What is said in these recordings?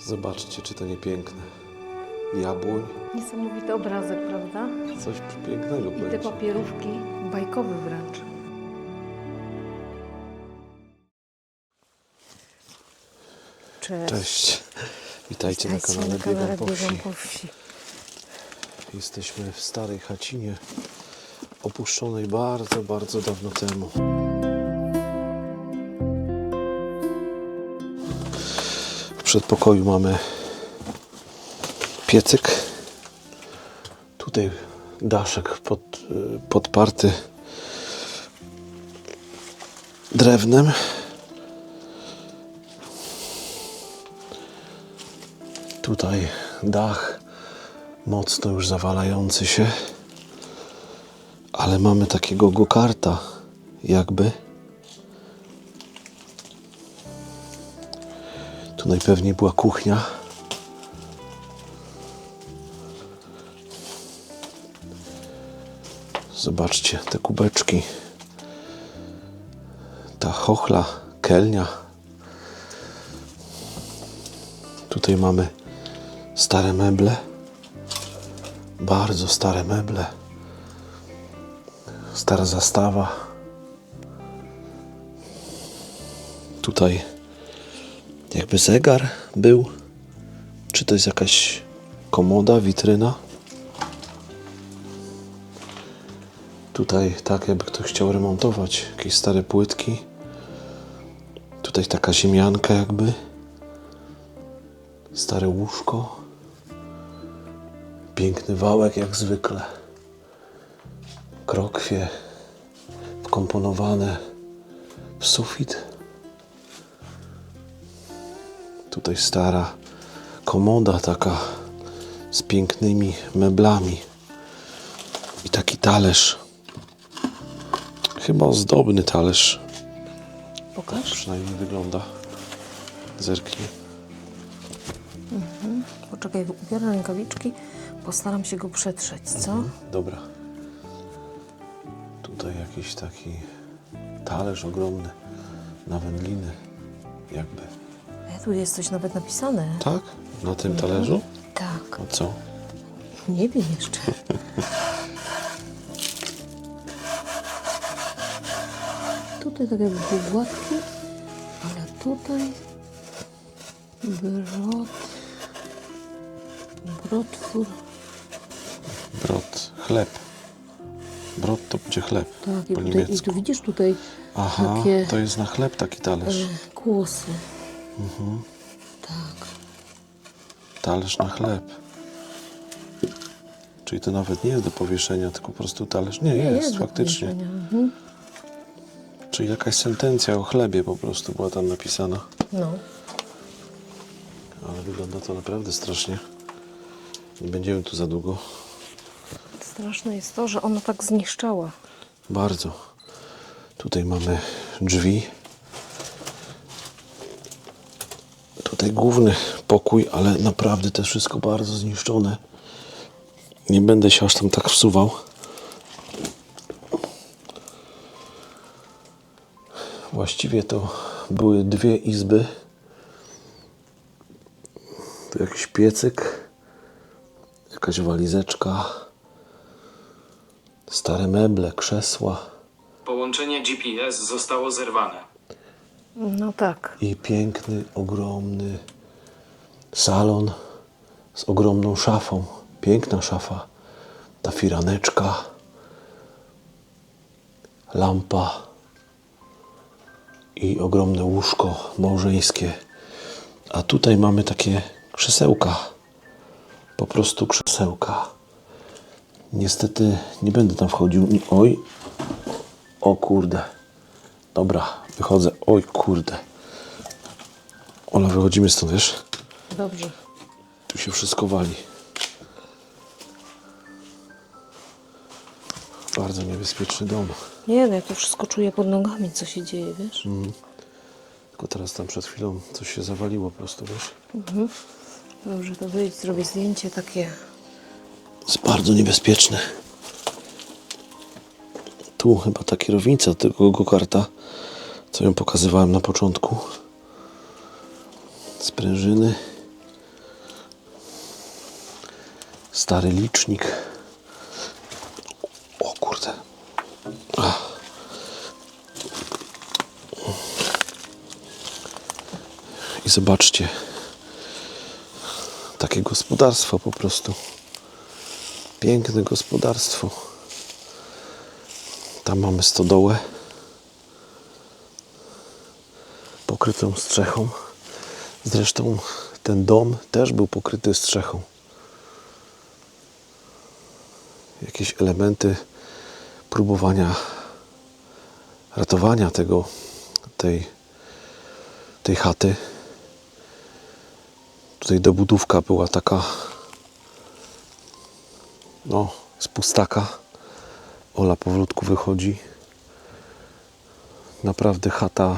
Zobaczcie, czy to nie piękne. Jabłoń, Niesamowity obrazek, prawda? coś pięknego I te będzie. papierówki, bajkowy wręcz. Cześć. Cześć. Witajcie na Witajcie kanale na kanale Biegam po Biegam wsi. po wsi. Jesteśmy w starej chacinie, opuszczonej bardzo, bardzo dawno temu. Przedpokoju mamy piecyk. Tutaj daszek pod, podparty drewnem. Tutaj dach mocno już zawalający się, ale mamy takiego gokarta, jakby. Najpewniej była kuchnia. Zobaczcie te kubeczki. Ta chochla, kelnia. Tutaj mamy stare meble. Bardzo stare meble. Stara zastawa. Tutaj jakby zegar był. Czy to jest jakaś komoda, witryna? Tutaj tak jakby ktoś chciał remontować jakieś stare płytki. Tutaj taka ziemianka jakby. Stare łóżko. Piękny wałek jak zwykle. Krokwie wkomponowane w sufit. Tutaj stara komoda taka z pięknymi meblami. I taki talerz. Chyba ozdobny talerz. Pokaż. Przynajmniej wygląda. Zerknij. Poczekaj, ubiorę rękawiczki. Postaram się go przetrzeć, co? Dobra. Tutaj jakiś taki talerz ogromny na wędliny. Jakby. Tu jest coś nawet napisane. Tak? Na tym talerzu? Tak. No co? Nie wiem jeszcze. Tutaj tak jakby był gładki, ale tutaj brod, brodwór, Brod, chleb. Brod to będzie chleb tak, i, po tutaj, i niemiecku. tu widzisz tutaj Aha, takie to jest na chleb taki talerz. e, kłosy. Mhm. Tak. Talerz na chleb. Czyli to nawet nie jest do powieszenia, tylko po prostu talerz. Nie, jest, do faktycznie. Mhm. Czyli jakaś sentencja o chlebie po prostu była tam napisana. No. Ale wygląda to naprawdę strasznie. Nie będziemy tu za długo. Straszne jest to, że ona tak zniszczała. Bardzo. Tutaj mamy drzwi. Tutaj główny pokój, ale naprawdę to wszystko bardzo zniszczone. Nie będę się aż tam tak wsuwał. Właściwie to były dwie izby. Tu jakiś piecyk, jakaś walizeczka, stare meble, krzesła. Połączenie GPS zostało zerwane. No tak. i piękny, ogromny salon z ogromną szafą. Piękna szafa. Ta firaneczka, lampa i ogromne łóżko małżeńskie. A tutaj mamy takie krzesełka. Po prostu krzesełka. Niestety nie będę tam wchodził. Oj, o kurde. Dobra, wychodzę. Oj, kurde. Ola, wychodzimy stąd, wiesz? Dobrze. Tu się wszystko wali. Bardzo niebezpieczny dom. Nie, no ja to wszystko czuję pod nogami, co się dzieje, wiesz? Tylko teraz tam przed chwilą coś się zawaliło po prostu, wiesz? Dobrze, to wyjdź, zrobię zdjęcie takie. Jest bardzo niebezpieczne. Tu chyba ta kierownica tego go-karta, co ją pokazywałem na początku. Sprężyny. Stary licznik. O kurde. Ach. I zobaczcie. Takie gospodarstwo po prostu. Piękne gospodarstwo. Tam mamy stodołę. Pokrytą strzechą. Zresztą ten dom też był pokryty strzechą. Jakieś elementy próbowania ratowania tego, tej, tej chaty. Tutaj dobudówka była taka, no, z pustaka. Ola powolutku wychodzi. Naprawdę chata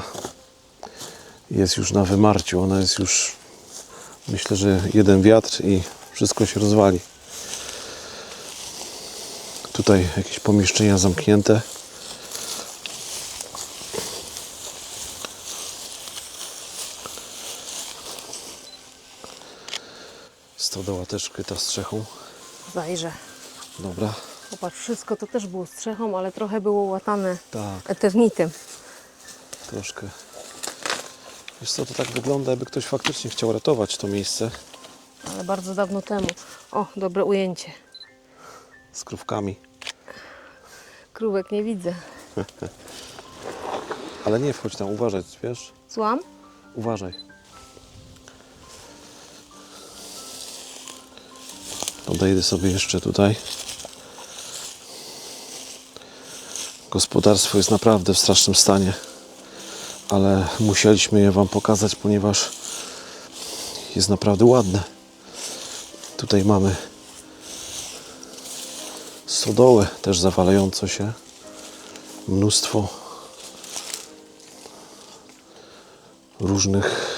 jest już na wymarciu. Ona jest już, myślę, że jeden wiatr i wszystko się rozwali. Tutaj jakieś pomieszczenia zamknięte. Stodoła też kryta strzechą. Zajrzę. Dobra. Popatrz, wszystko to też było strzechą, ale trochę było łatane Tak. Troszkę. Wiesz co, to tak wygląda, jakby ktoś faktycznie chciał ratować to miejsce Ale bardzo dawno temu. O, dobre ujęcie. z krówkami. Krówek nie widzę. Ale nie wchodź tam, uważaj, wiesz? Złam? Uważaj. Podejdę sobie jeszcze tutaj. Gospodarstwo jest naprawdę w strasznym stanie, ale musieliśmy je Wam pokazać, ponieważ jest naprawdę ładne. Tutaj mamy stodołę też zawalająco się. Mnóstwo różnych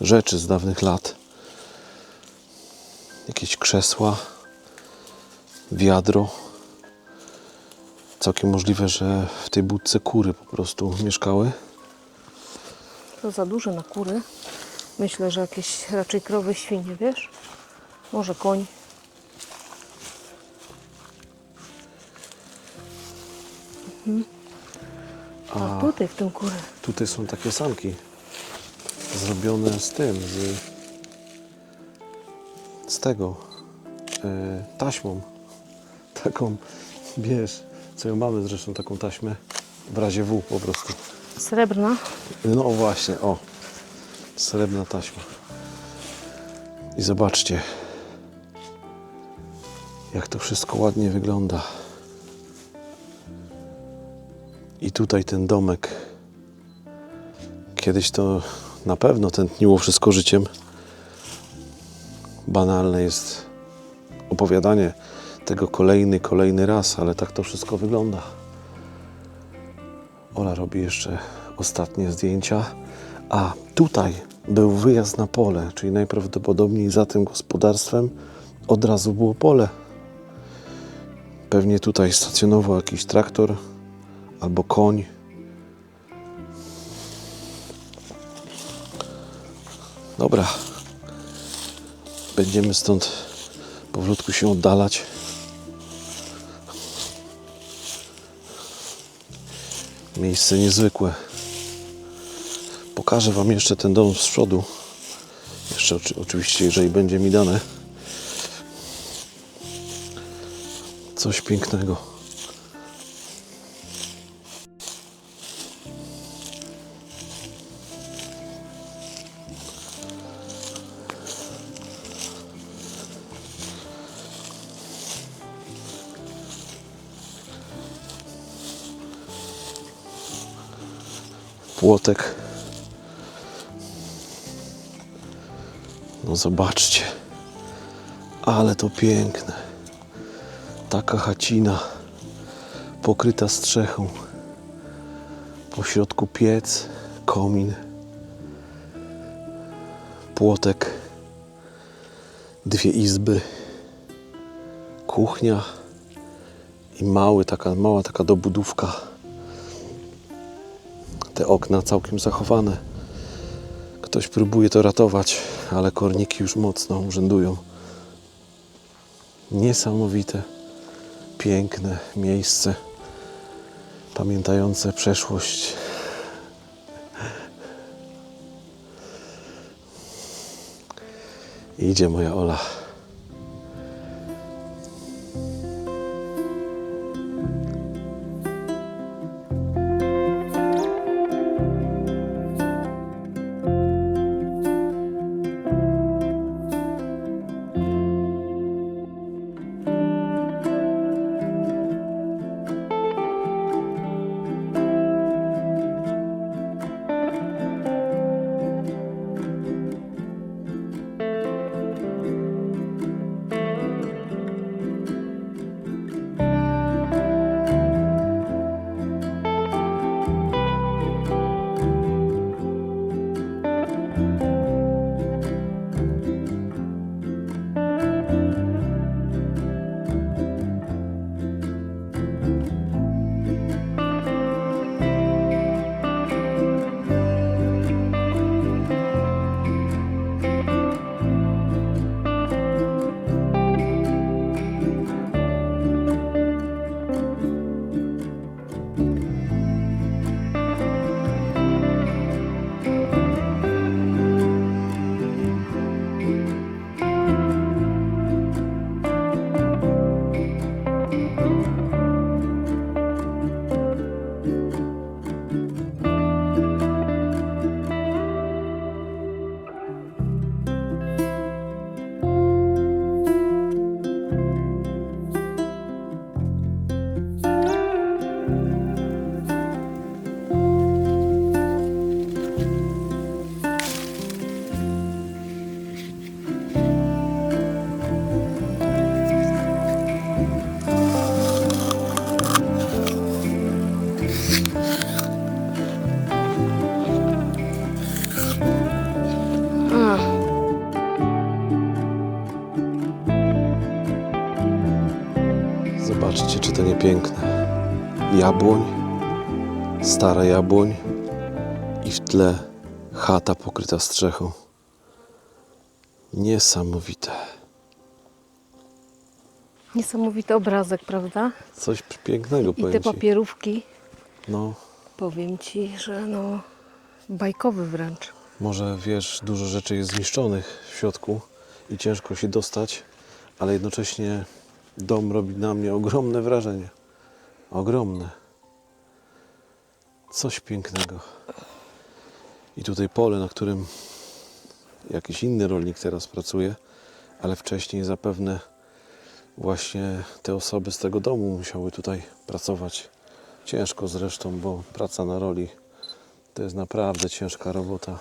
rzeczy z dawnych lat. Jakieś krzesła, wiadro. Całkiem możliwe, że w tej budce kury po prostu mieszkały. To za duże na kury. Myślę, że jakieś raczej krowy, świnie, wiesz? Może koń. Mhm. A tutaj w tym kury. Tutaj są takie sanki zrobione z tym, z, z tego, e, taśmą. Taką, wiesz, co ją mamy zresztą, taką taśmę w razie W po prostu. Srebrna. No właśnie, o. Srebrna taśma. I zobaczcie, jak to wszystko ładnie wygląda. I tutaj ten domek. Kiedyś to na pewno tętniło wszystko życiem. Banalne jest opowiadanie tego kolejny, kolejny raz, ale tak to wszystko wygląda. Ola robi jeszcze ostatnie zdjęcia. A tutaj był wyjazd na pole, czyli najprawdopodobniej za tym gospodarstwem od razu było pole. Pewnie tutaj stacjonował jakiś traktor albo koń. Dobra. Będziemy stąd powolutku się oddalać. Miejsce niezwykłe. Pokażę Wam jeszcze ten dom z przodu. Jeszcze oczy, oczywiście, jeżeli będzie mi dane. Coś pięknego. Płotek. No zobaczcie. Ale to piękne. Taka chacina pokryta strzechą. Po środku piec, komin, płotek, dwie izby, kuchnia i mały, taka, mała taka dobudówka. Te okna całkiem zachowane. Ktoś próbuje to ratować, ale korniki już mocno urzędują. Niesamowite, piękne miejsce, pamiętające przeszłość. Idzie moja Ola. To nie piękne. Jabłoń, stara jabłoń i w tle chata pokryta strzechą. Niesamowite. Niesamowity obrazek, prawda? Coś pięknego I te powiem ci. papierówki, No, powiem ci, że no bajkowy wręcz. może wiesz, dużo rzeczy jest zniszczonych w środku i ciężko się dostać, ale jednocześnie dom robi na mnie ogromne wrażenie. Ogromne. Coś pięknego. I tutaj pole, na którym jakiś inny rolnik teraz pracuje, ale wcześniej zapewne właśnie te osoby z tego domu musiały tutaj pracować. Ciężko zresztą, bo praca na roli to jest naprawdę ciężka robota.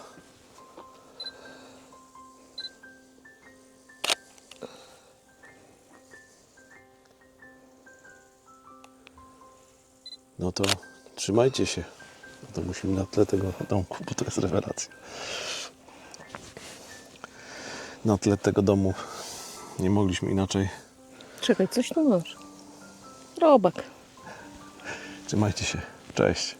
No to trzymajcie się. To musimy na tle tego domku, bo to jest rewelacja. Na tle tego domu nie mogliśmy inaczej. Czekaj, coś tu masz. Robak. Trzymajcie się. Cześć.